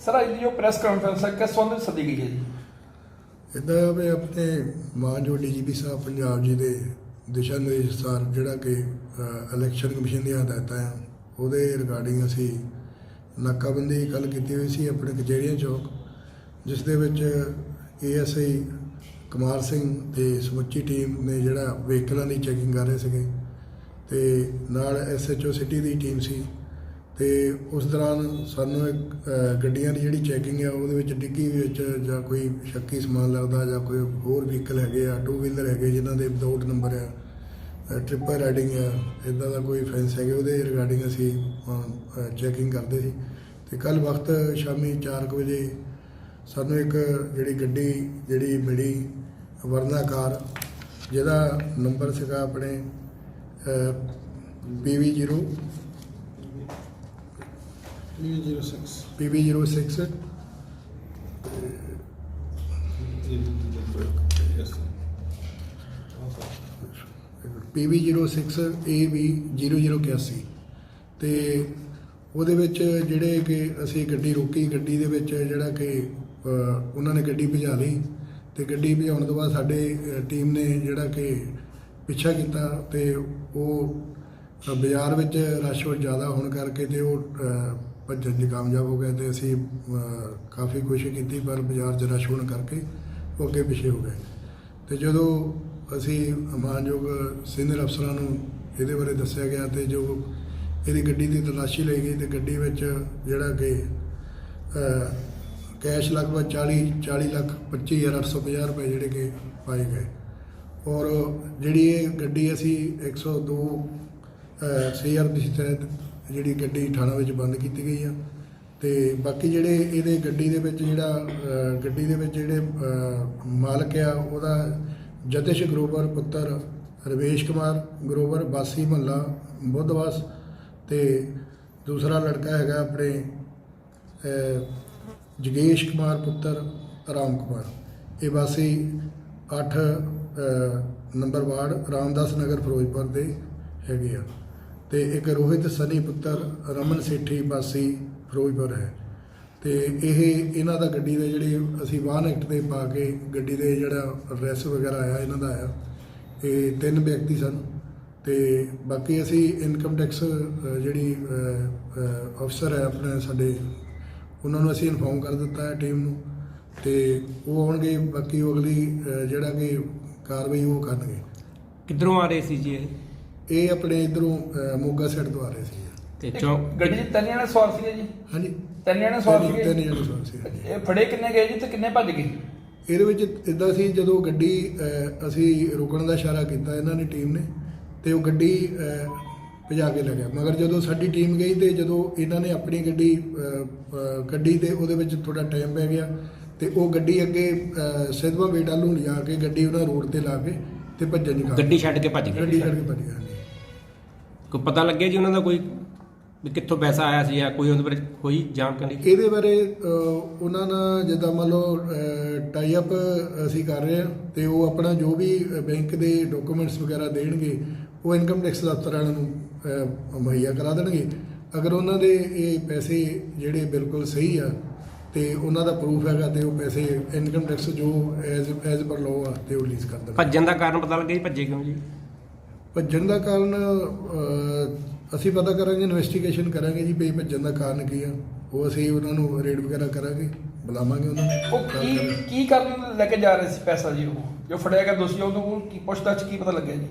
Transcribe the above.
Sir, ਅੱਜ ਦੀ ਜੋ press conference ਹੈ, ਕਿਸ ਸੰਬੰਧ ਵਿੱਚ ਸੱਦੀ ਗਈ ਹੈ ਜੀ? ਇੱਦਾਂ ਵੀ ਆਪਣੇ ਮਾਨਯੋਗ ਡੀਜੀਪੀ ਸਾਹਿਬ ਪੰਜਾਬ ਜੀ ਦੇ ਦਿਸ਼ਾ ਨਿਰਦੇਸ਼ ਅਨੁਸਾਰ ਜਿਹੜਾ ਕਿ ਇਲੈਕਸ਼ਨ ਕਮਿਸ਼ਨ ਦੀਆਂ ਹਦਾਇਤਾਂ ਆ, ਉਹਦੇ ਰਿਗਾਰਡਿੰਗ ਅਸੀਂ ਨਾਕਾਬੰਦੀ ਕੱਲ ਕੀਤੀ ਹੋਈ ਸੀ ਆਪਣੇ ਕਚੇਰੀਆਂ ਚੌਕ, ਜਿਸ ਦੇ ਵਿੱਚ ਏਐਸਆਈ ਕੁਮਾਰ ਸਿੰਘ ਤੇ ਸਮੁੱਚੀ ਟੀਮ ਨੇ ਜਿਹੜਾ ਵਹੀਕਲਾਂ ਦੀ ਚੈਕਿੰਗ ਕਰ ਰਹੇ ਸੀਗੇ ਤੇ ਨਾਲ ਐਸਐਚਓ ਸਿਟੀ ਦੀ ਟੀਮ ਸੀ। ਤੇ ਉਸ ਦੌਰਾਨ ਸਾਨੂੰ ਇੱਕ ਗੱਡੀਆਂ ਦੀ ਜਿਹੜੀ ਚੈਕਿੰਗ ਆ, ਉਹਦੇ ਵਿੱਚ ਡਿੱਗੀ ਵਿੱਚ ਜਾਂ ਕੋਈ ਸ਼ੱਕੀ ਸਮਾਨ ਲੱਗਦਾ ਜਾਂ ਕੋਈ ਹੋਰ ਵਹੀਕਲ ਹੈਗੇ ਆ ਟੂ ਵੀਲਰ ਹੈਗੇ ਜਿਨ੍ਹਾਂ ਦੇ ਵਿਦਆਊਟ ਨੰਬਰ ਆ ਟ੍ਰਿਪਲ ਰਾਈਡਿੰਗ ਆ ਇਦਾਂ ਦਾ ਕੋਈ ਫੈਂਸ ਹੈਗੇ, ਉਹਦੇ ਰਿਗਾਰਡਿੰਗ ਅਸੀਂ ਚੈਕਿੰਗ ਕਰਦੇ ਸੀ। ਤੇ ਕੱਲ ਵਕਤ ਸ਼ਾਮੀ 4 ਵਜੇ ਸਾਨੂੰ ਇੱਕ ਜਿਹੜੀ ਗੱਡੀ, ਜਿਹੜੀ ਮਿਲੀ ਵਰਨਾ ਕਾਰ, ਜਿਹਦਾ ਨੰਬਰ ਸੀਗਾ ਆਪਣੇ PV0 U06 PV06 yes PV06 AB0081 ਤੇ ਉਹਦੇ ਵਿੱਚ ਜਿਹੜੇ ਕਿ ਅਸੀਂ ਗੱਡੀ ਰੋਕੀ ਗੱਡੀ ਦੇ ਵਿੱਚ ਜਿਹੜਾ ਕਿ ਉਹਨਾਂ ਨੇ ਗੱਡੀ ਭਜਾ ਲਈ ਤੇ ਗੱਡੀ ਭਜਾਉਣ ਤੋਂ ਬਾਅਦ ਸਾਡੇ ਟੀਮ ਨੇ ਜਿਹੜਾ ਕਿ ਪਿੱਛਾ ਕੀਤਾ ਤੇ ਉਹ ਬਾਜ਼ਾਰ ਵਿੱਚ ਰਸ਼ ਜ਼ਿਆਦਾ ਹੋਣ ਕਰਕੇ ਤੇ ਉਹ ਭੱਜਣ 'ਚ ਕਾਮਯਾਬ ਹੋ ਗਏ ਤੇ ਅਸੀਂ ਕਾਫੀ ਕੋਸ਼ਿਸ਼ ਕੀਤੀ, ਪਰ ਬਾਜ਼ਾਰ 'ਚ ਰਸ਼ ਹੋਣ ਕਰਕੇ ਉਹ ਅੱਗੇ ਪਿੱਛੇ ਹੋ ਗਏ। ਤੇ ਜਦੋਂ ਅਸੀਂ ਮਾਨਯੋਗ ਸੀਨੀਅਰ ਅਫਸਰਾਂ ਨੂੰ ਇਹਦੇ ਬਾਰੇ ਦੱਸਿਆ ਗਿਆ ਤੇ ਜੋ ਇਹਦੀ ਗੱਡੀ ਦੀ ਤਲਾਸ਼ੀ ਲਈ ਗਈ ਤੇ ਗੱਡੀ ਵਿੱਚ ਜਿਹੜਾ ਕਿ ਕੈਸ਼ ਲਗਭਗ 40 40 ਲੱਖ 25850 ਰੁਪਏ ਜਿਹੜੇ ਕਿ ਪਾਏ ਗਏ। ਔਰ ਜਿਹੜੀ ਇਹ ਗੱਡੀ ਅਸੀਂ 102 ਸੀਆਰ ਦੀ ਤਹਿਤ ਜਿਹੜੀ ਗੱਡੀ ਥਾਣਾ ਵਿੱਚ ਬੰਦ ਕੀਤੀ ਗਈ ਆ। ਤੇ ਬਾਕੀ ਜਿਹੜੇ ਇਹਦੇ ਗੱਡੀ ਦੇ ਵਿੱਚ ਜਿਹੜਾ ਗੱਡੀ ਦੇ ਵਿੱਚ ਜਿਹੜੇ ਮਾਲਕ ਆ, ਉਹਦਾ ਜਤਿਸ਼ ਗਰੋਵਰ ਪੁੱਤਰ ਰਵੇਸ਼ ਕੁਮਾਰ ਗਰੋਵਰ ਬਾਸੀ ਮਹੱਲਾ ਬੁੱਧਵਾਸ ਤੇ ਦੂਸਰਾ ਲੜਕਾ ਹੈਗਾ ਆਪਣੇ ਜਗੇਸ਼ ਕੁਮਾਰ ਪੁੱਤਰ ਰਾਮ ਕੁਮਾਰ। ਇਹ ਵਾਸੀ 8 ਨੰਬਰ ਵਾਰਡ ਰਾਮਦਾਸ ਨਗਰ ਫਿਰੋਜ਼ਪੁਰ ਦੇ ਹੈਗੇ ਆ। ਤੇ ਇੱਕ ਰੋਹਿਤ ਸਨੀ ਪੁੱਤਰ ਰਮਨ ਸੇਠੀ ਵਾਸੀ ਫਿਰੋਜ਼ਪੁਰ ਹੈ। ਤੇ ਇਹ ਇਹਨਾਂ ਦਾ ਗੱਡੀ ਦੇ ਜਿਹੜੇ ਅਸੀਂ ਵਾਹਨ ਐਕਟ 'ਤੇ ਪਾ ਕੇ ਗੱਡੀ ਦੇ ਜਿਹੜਾ ਐਡਰੈਸ ਵਗੈਰਾ ਆਇਆ, ਇਹਨਾਂ ਦਾ ਆਇਆ। ਇਹ ਤਿੰਨ ਵਿਅਕਤੀ ਸਨ ਤੇ ਬਾਕੀ ਅਸੀਂ ਇਨਕਮ ਟੈਕਸ ਜਿਹੜੀ ਅਫਸਰ ਹੈ ਆਪਣੇ ਸਾਡੇ, ਉਹਨਾਂ ਨੂੰ ਅਸੀਂ ਇਨਫੋਰਮ ਕਰ ਦਿੱਤਾ ਹੈ ਟੀਮ ਨੂੰ ਤੇ ਉਹ ਆਉਣਗੇ, ਬਾਕੀ ਉਹ ਅਗਲੀ ਜਿਹੜਾ ਕਿ ਕਾਰਵਾਈ ਉਹ ਕਰਨਗੇ। ਕਿੱਧਰੋਂ ਆ ਰਹੇ ਸੀ ਜੀ ਇਹ? ਇਹ ਆਪਣੇ ਇਧਰੋਂ ਮੋਗਾ ਸਾਈਡ ਤੋਂ ਆ ਰਹੇ ਸੀ। ਤੇ ਚੌਂਕ ਗੱਡੀ 'ਚ ਤਿੰਨ ਜਣੇ ਸਵਾਰ ਸੀਗੇ ਜੀ? ਹਾਂਜੀ। ਤਿੰਨ ਜਣੇ ਸਵਾਰ ਤਿੰਨ ਤਿੰਨ ਸੀਗੇ ਜਣੇ ਸਵਾਰ ਸੀ ਇਹ ਫੜੇ ਕਿੰਨੇ ਗਏ ਜੀ ਤੇ ਕਿੰਨੇ ਭੱਜ ਗਏ? ਇਹਦੇ ਵਿੱਚ ਇਦਾਂ ਸੀ ਜਦੋਂ ਗੱਡੀ ਅਸੀਂ ਰੁਕਣ ਦਾ ਇਸ਼ਾਰਾ ਕੀਤਾ ਇਹਨਾਂ ਨੇ ਟੀਮ ਨੇ ਤੇ ਉਹ ਗੱਡੀ ਭਜਾ ਕੇ ਲੈ ਗਿਆ। ਮਗਰ ਜਦੋਂ ਸਾਡੀ ਟੀਮ ਗਈ ਤੇ ਜਦੋਂ ਇਹਨਾਂ ਨੇ ਆਪਣੀ ਗੱਡੀ ਗੱਡੀ ਤੇ ਉਹਦੇ ਵਿੱਚ ਥੋੜਾ ਟਾਈਮ ਪੈ ਗਿਆ ਤੇ ਉਹ ਗੱਡੀ ਅੱਗੇ ਸਿੱਧਵਾਂ ਬੇਟਾ ਨੂੰ ਲਿਜਾ ਕੇ ਗੱਡੀ ਉਹਨਾਂ ਰੋਡ ਤੇ ਲਾ ਕੇ ਤੇ ਭੱਜਣ ਦੀ ਗੱਡੀ ਛੱਡ ਕੇ ਭੱਜ ਗਏ। ਗੱਡੀ ਛੱਡ ਕੇ ਭੱਜ ਗਿਆ। ਕੋਈ ਪਤਾ ਲੱਗਿਆ ਜੀ ਉਹਨਾਂ ਦਾ ਕੋਈ ਵੀ ਕਿੱਥੋਂ ਪੈਸਾ ਆਇਆ ਸੀ ਜਾਂ ਕੋਈ ਉਹਦੇ ਬਾਰੇ ਕੋਈ ਜਾਣਕਾਰੀ? ਇਹਦੇ ਬਾਰੇ ਅ, ਉਹਨਾਂ ਨਾਲ ਜਿੱਦਾਂ ਮੰਨ ਲਓ ਟਾਈ ਅਪ ਅਸੀਂ ਕਰ ਰਹੇ ਹਾਂ ਤੇ ਉਹ ਆਪਣਾ ਜੋ ਵੀ ਬੈਂਕ ਦੇ ਡਾਕੂਮੈਂਟਸ ਵਗੈਰਾ ਦੇਣਗੇ ਉਹ ਇਨਕਮ ਟੈਕਸ ਦਫ਼ਤਰ ਵਾਲਿਆਂ ਨੂੰ ਅ, ਮੁਹੱਈਆ ਕਰਾ ਦੇਣਗੇ। ਅਗਰ ਉਹਨਾਂ ਦੇ ਇਹ ਪੈਸੇ ਜਿਹੜੇ ਬਿਲਕੁਲ ਸਹੀ ਆ ਤੇ ਉਹਨਾਂ ਦਾ ਪ੍ਰੂਫ ਹੈਗਾ ਤੇ ਉਹ ਪੈਸੇ ਇਨਕਮ ਟੈਕਸ ਜੋ ਐਜ਼ ਐਜ਼ ਪਰ ਲਾਅ ਆ ਤੇ ਉਹ ਰਿਲੀਜ਼ ਕਰ ਦੇਣਗੇ। ਭੱਜਣ ਦਾ ਕਾਰਨ ਪਤਾ ਲੱਗਿਆ ਜੀ ਭੱਜੇ ਕਿਉਂ ਜੀ? ਭੱਜਣ ਦਾ ਕਾਰਨ ਅਸੀਂ ਪਤਾ ਕਰਾਂਗੇ ਇਨਵੈਸਟੀਗੇਸ਼ਨ ਕਰਾਂਗੇ ਜੀ ਵੀ ਭੱਜਣ ਦਾ ਕਾਰਨ ਕੀ ਆ। ਉਹ ਅਸੀਂ ਉਹਨਾਂ ਨੂੰ ਰੇਡ ਵਗੈਰਾ ਕਰਾਂਗੇ ਬੁਲਾਵਾਂਗੇ ਉਹਨਾਂ ਨੂੰ ਉਹ ਕੀ ਕੀ ਕਰਨ ਲੈ ਕੇ ਜਾ ਰਹੇ ਸੀ ਪੈਸਾ ਜੀ ਉਹ? ਜੋ ਫੜਿਆ ਗਿਆ ਦੋਸ਼ੀ ਉਹਨੂੰ ਕੀ ਪੁੱਛਦਾ ਚ ਕੀ ਪਤਾ ਲੱਗਿਆ ਜੀ?